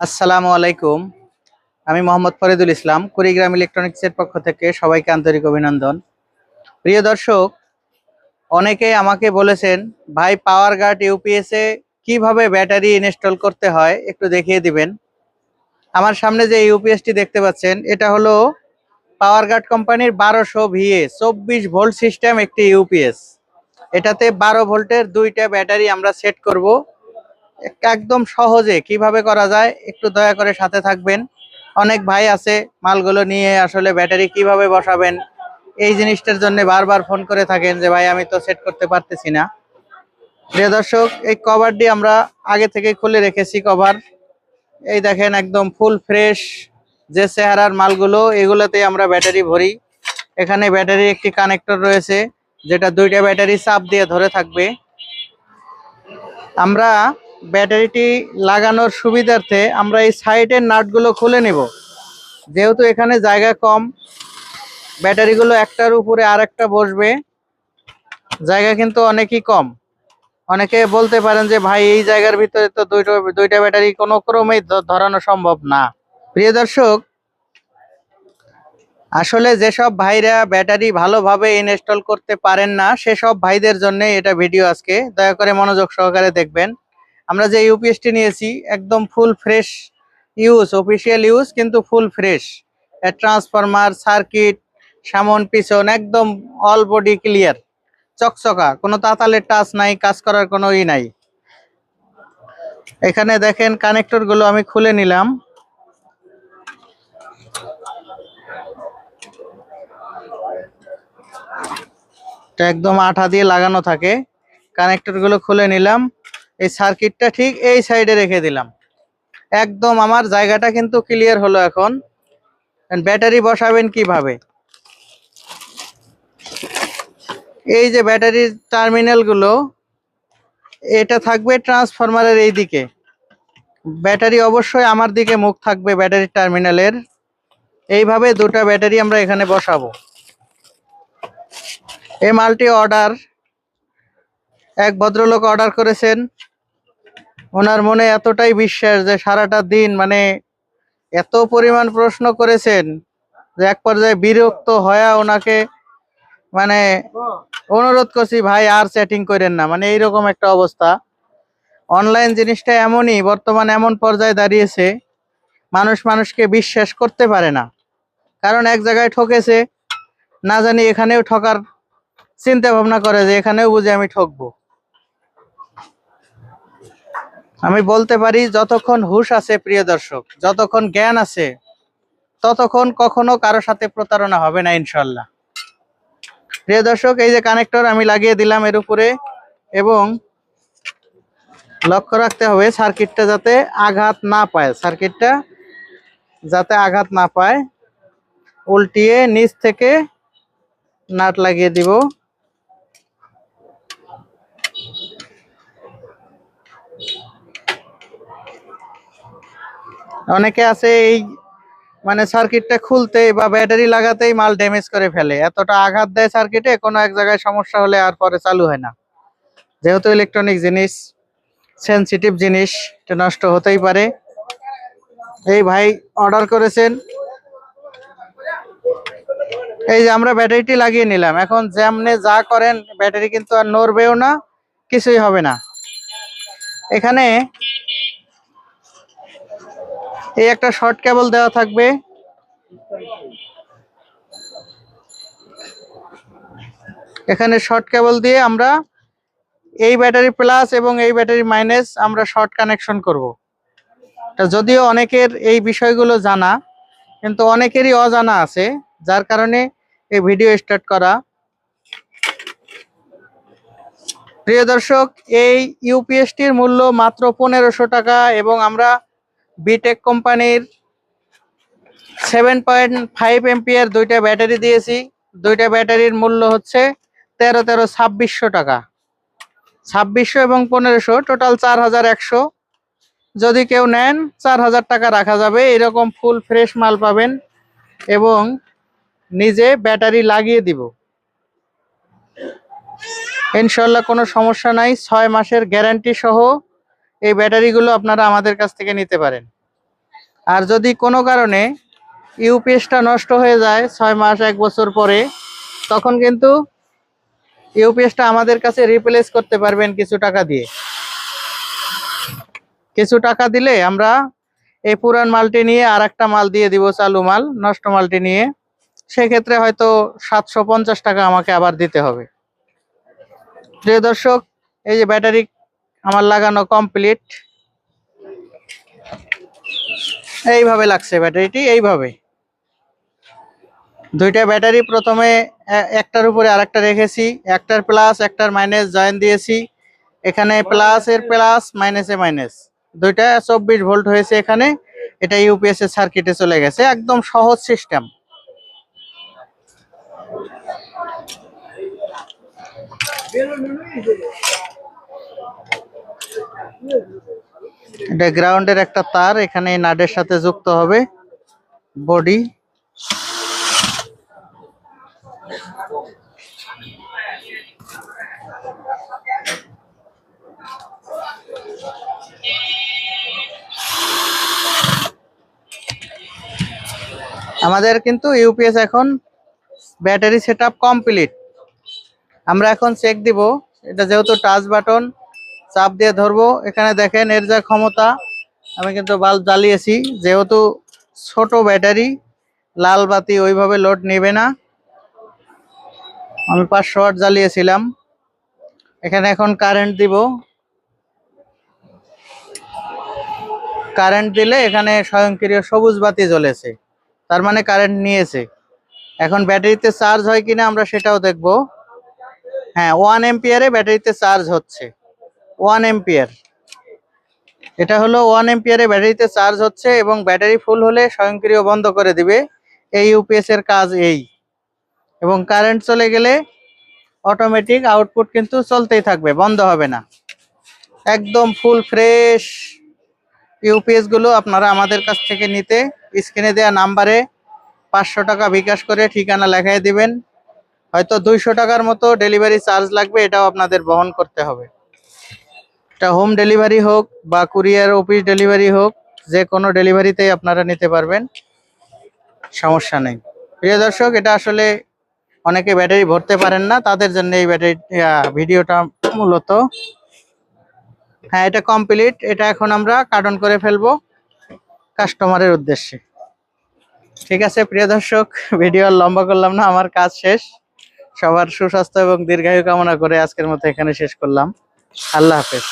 আসসালামু আলাইকুম। আমি মোহাম্মদ ফরিদুল ইসলাম, কুড়িগ্রাম ইলেকট্রনিক্সের পক্ষ থেকে সবাইকে আন্তরিক অভিনন্দন। প্রিয় দর্শক, অনেকে আমাকে বলেছেন, ভাই পাওয়ার গার্ড ইউপিএসে কীভাবে ব্যাটারি ইনস্টল করতে হয়? একটু দেখিয়ে দিবেন। আমার সামনে যে ইউপিএসটি দেখতে পাচ্ছেন, এটা হলো পাওয়ার গার্ড কোম্পানির বারোশো ভিএ, চব্বিশ ভোল্ট সিস্টেম একটি ইউপিএস এটাতে বারো ভোল্টের দুইটা ব্যাটারি আমরা সেট করব। একদম সহজে কীভাবে করা যায়, একটু দয়া করে সাথে থাকবেন। অনেক ভাই আছে, মালগুলো নিয়ে আসলে ব্যাটারি কীভাবে বসাবেন, এই জিনিসটার জন্য বারবার ফোন করে থাকেন যে, ভাই, আমি তো সেট করতে পারতেছি না। প্রিয় দর্শক, এই কভারটি আমরা আগে থেকে খুলে রেখেছি কভার। এই দেখেন একদম ফুল ফ্রেশ যে চেহারার মালগুলো এগুলোতে আমরা ব্যাটারি ভরি। এখানে ব্যাটারির একটি কানেক্টর রয়েছে, যেটা দুইটা ব্যাটারি চাপ দিয়ে ধরে থাকবে। আমরা ব্যাটারিটি লাগানোর সুবিধার্থে আমরা এই সাইডের নাটগুলো খুলে নেব। যেহেতু এখানে জায়গা কম, ব্যাটারিগুলো একটার উপরে আরেকটা বসবে, জায়গা কিন্তু অনেকই কম। অনেকে বলতে পারেন যে, ভাই, এই জায়গার ভিতরে তো দুইটা দুইটা ব্যাটারি কোনো ক্রমেই ধরানো সম্ভব না। প্রিয় দর্শক, আসলে যেসব ভাইরা ব্যাটারি ভালোভাবে ইনস্টল করতে পারেন না, সেসব ভাইদের জন্য এটা ভিডিও আজকে। দয়া করে মনোযোগ সহকারে দেখবেন। আমরা যে ইউপিএসটি নিয়েছি, একদম full fresh use official use কিন্তু ফুল ফ্রেশ ট্রান্সফরমার সার্কিট সামন, পিছন, একদম অল বডি ক্লিয়ার চকচকা, কোনো তাতালের টাচ নাই, কাজ করার কোনো ই নাই। এখানে দেখেন কানেক্টরগুলো আমি খুলে নিলাম। একদম আঠা দিয়ে লাগানো থাকে। কানেক্টরগুলো খুলে নিলাম। এই সার্কিটটা ঠিক এই সাইডে রেখে দিলাম। একদম আমার জায়গাটা কিন্তু ক্লিয়ার হলো এখন। ব্যাটারি বসাবেন কীভাবে? এই যে ব্যাটারির টার্মিনালগুলো এটা থাকবে ট্রান্সফরমারের এই দিকে ব্যাটারি অবশ্যই আমার দিকে মুখ থাকবে ব্যাটারির টার্মিনালের এইভাবে দুটো ব্যাটারি আমরা এখানে বসাবো। এই মালটি অর্ডার এক ভদ্রলোক অর্ডার করেছেন। ওনার মনে এতটাই বিশ্বাস যে সারাটা দিন মানে এত পরিমাণ প্রশ্ন করেছেন যে এক পর্যায়ে বিরক্ত হয়ে ওনাকে মানে অনুরোধ করছি, ভাই, আর চ্যাটিং করেন না। মানে এইরকম একটা অবস্থা। অনলাইন জিনিসটা এমনই, বর্তমান এমন পর্যায়ে দাঁড়িয়েছে, মানুষ মানুষকে বিশ্বাস করতে পারে না। কারণ এক জায়গায় ঠকেছে, না জানি এখানেও ঠকার চিন্তা ভাবনা করে যে এখানেও বুঝে আমি ঠকবো। আমি বলতে পারি, যতক্ষণ হুশ আছে প্রিয় দর্শক, যতক্ষণ জ্ঞান আছে, ততক্ষণ কখনো কারও সাথে প্রতারণা হবে না, ইনশাল্লাহ। প্রিয় দর্শক, এই যে কানেক্টর আমি লাগিয়ে দিলাম এর উপরে, এবং লক্ষ্য রাখতে হবে সার্কিটটা যাতে আঘাত না পায় সার্কিটটা যাতে আঘাত না পায়। উল্টিয়ে নিচ থেকে নাট লাগিয়ে দিব। অনেকে আছে এই মানে সার্কিটটা খুলতে বা ব্যাটারি লাগাতেই মাল ড্যামেজ করে ফেলে। এতটা আঘাত দেয় সার্কিটে কোনো এক জায়গায় সমস্যা হলে আর পরে চালু হয় না। যেহেতু ইলেকট্রনিক জিনিস সেনসিটিভ জিনিস, এটা নষ্ট হতেই পারে। এই ভাই অর্ডার করেছেন। এই যে আমরা ব্যাটারিটি লাগিয়ে নিলাম। এখন যেমনে যা করেন ব্যাটারি কিন্তু আর নড়বেও না, কিছুই হবে না। এখানে এই একটা শর্ট কেবল দেওয়া থাকবে। এখানে শর্ট কেবল দিয়ে আমরা এই ব্যাটারি প্লাস এবং এই ব্যাটারি মাইনাস আমরা শর্ট কানেকশন করব। যদিও অনেকের এই বিষয়গুলো জানা, কিন্তু অনেকেরই অজানা আছে, যার কারণে এই ভিডিও স্টার্ট করা। প্রিয় দর্শক, এই ইউপিএসটির মূল্য মাত্র পনেরোশো টাকা এবং আমরা বিটেক কোম্পানির সেভেন পয়েন্ট ফাইভ এমপিয়ার দুইটা ব্যাটারি দিয়েছি। দুইটা ব্যাটারির মূল্য হচ্ছে তেরো তেরো ছাব্বিশশো টাকা। ছাব্বিশশো এবং পনেরোশো টোটাল চার হাজার একশো। যদি কেউ নেন, চার হাজার টাকা রাখা যাবে। এরকম ফুল ফ্রেশ মাল পাবেন এবং নিজে ব্যাটারি লাগিয়ে দিব। ইনশাল্লাহ কোনো সমস্যা নাই। ছয় মাসের গ্যারান্টি সহ এই ব্যাটারিগুলো আপনারা আমাদের কাছ থেকে নিতে পারেন। আর যদি কোনো কারণে ইউপিএসটা নষ্ট হয়ে যায় ছয় মাস, এক বছর পরে, তখন কিন্তু ইউপিএসটা আমাদের কাছে রিপ্লেস করতে পারবেন কিছু টাকা দিয়ে। কিছু টাকা দিলে আমরা এই পুরান মালটি নিয়ে আর একটা মাল দিয়ে দিব চালু মাল, নষ্ট মালটি নিয়ে। সেক্ষেত্রে হয়তো সাতশো পঞ্চাশ টাকা আমাকে আবার দিতে হবে। প্রিয় দর্শক, এই যে ব্যাটারি আমার লাগানো কমপ্লিট এইভাবে লাগছে ব্যাটারিটি, এইভাবে। দুইটা ব্যাটারি প্রথমে একটার উপরে আরেকটা রেখেছি। একটার প্লাস একটার মাইনাস জয়েন দিয়েছি। এখানে প্লাস এর প্লাস মাইনাসে মাইনাস দুইটা চব্বিশ ভোল্ট হয়েছে এখানে। এটা ইউপিএস এর সার্কিটে চলে গেছে। একদম সহজ সিস্টেম এটা গ্রাউন্ডের একটা তার, এখানে নাডের সাথে যুক্ত হবে বডি। আমাদের কিন্তু ইউপিএস এখন ব্যাটারি সেটআপ কমপ্লিট। আমরা এখন চেক দিব, এটা যেহেতু টাচ বাটন চাপ দিয়ে ধরবো। এখানে দেখেন, এর যা ক্ষমতা, আমি কিন্তু বাল্ব জ্বালিয়েছি। যেহেতু ছোট ব্যাটারি, লাল বাতি ওইভাবে লোড নেবে না। আমি পাঁচশো ওয়াট জ্বালিয়েছিলাম। এখানে এখন কারেন্ট দিব। কারেন্ট দিলে এখানে স্বয়ংক্রিয় সবুজ বাতি জ্বলেছে। তার মানে কারেন্ট নিয়েছে। এখন ব্যাটারিতে চার্জ হয় কিনা আমরা সেটাও দেখব। হ্যাঁ ওয়ান এম্পিয়ারে ব্যাটারিতে চার্জ হচ্ছে। ওয়ান এম্পিয়ার এটা হলো ওয়ান এম্পিয়ারে ব্যাটারিতে চার্জ হচ্ছে এবং ব্যাটারি ফুল হলে স্বয়ংক্রিয় বন্ধ করে দিবে। এই ইউপিএস এর কাজ এই। এবং কারেন্ট চলে গেলে অটোমেটিক আউটপুট কিন্তু চলতেই থাকবে, বন্ধ হবে না। একদম ফুল ফ্রেশ ইউপিএসগুলো আপনারা আমাদের কাছ থেকে নিতে স্ক্রিনে দেওয়া নাম্বারে পাঁচশো টাকা বিকাশ করে ঠিকানা লেখায় দিবেন। হয়তো দুইশো টাকার মতো ডেলিভারি চার্জ লাগবে, এটাও আপনাদের বহন করতে হবে। এটা হোম ডেলিভারি হোক বা কুরিয়ার অফিস ডেলিভারি হোক যে কোনো ডেলিভারিতেই আপনারা নিতে পারবেন। সমস্যা নেই। প্রিয় দর্শক, এটা আসলে অনেকে ব্যাটারি ভরতে পারেন না, তাদের জন্য এই ব্যাটারি ভিডিওটা মূলত। হ্যাঁ এটা কমপ্লিট এটা এখন আমরা কার্টন করে ফেলব কাস্টমারের উদ্দেশ্যে। ঠিক আছে, প্রিয় দর্শক ভিডিও লম্বা করলাম না, আমার কাজ শেষ। সবার সুস্বাস্থ্য এবং দীর্ঘায়ু কামনা করে আজকের মতো এখানে শেষ করলাম। আল্লাহ হাফেজ।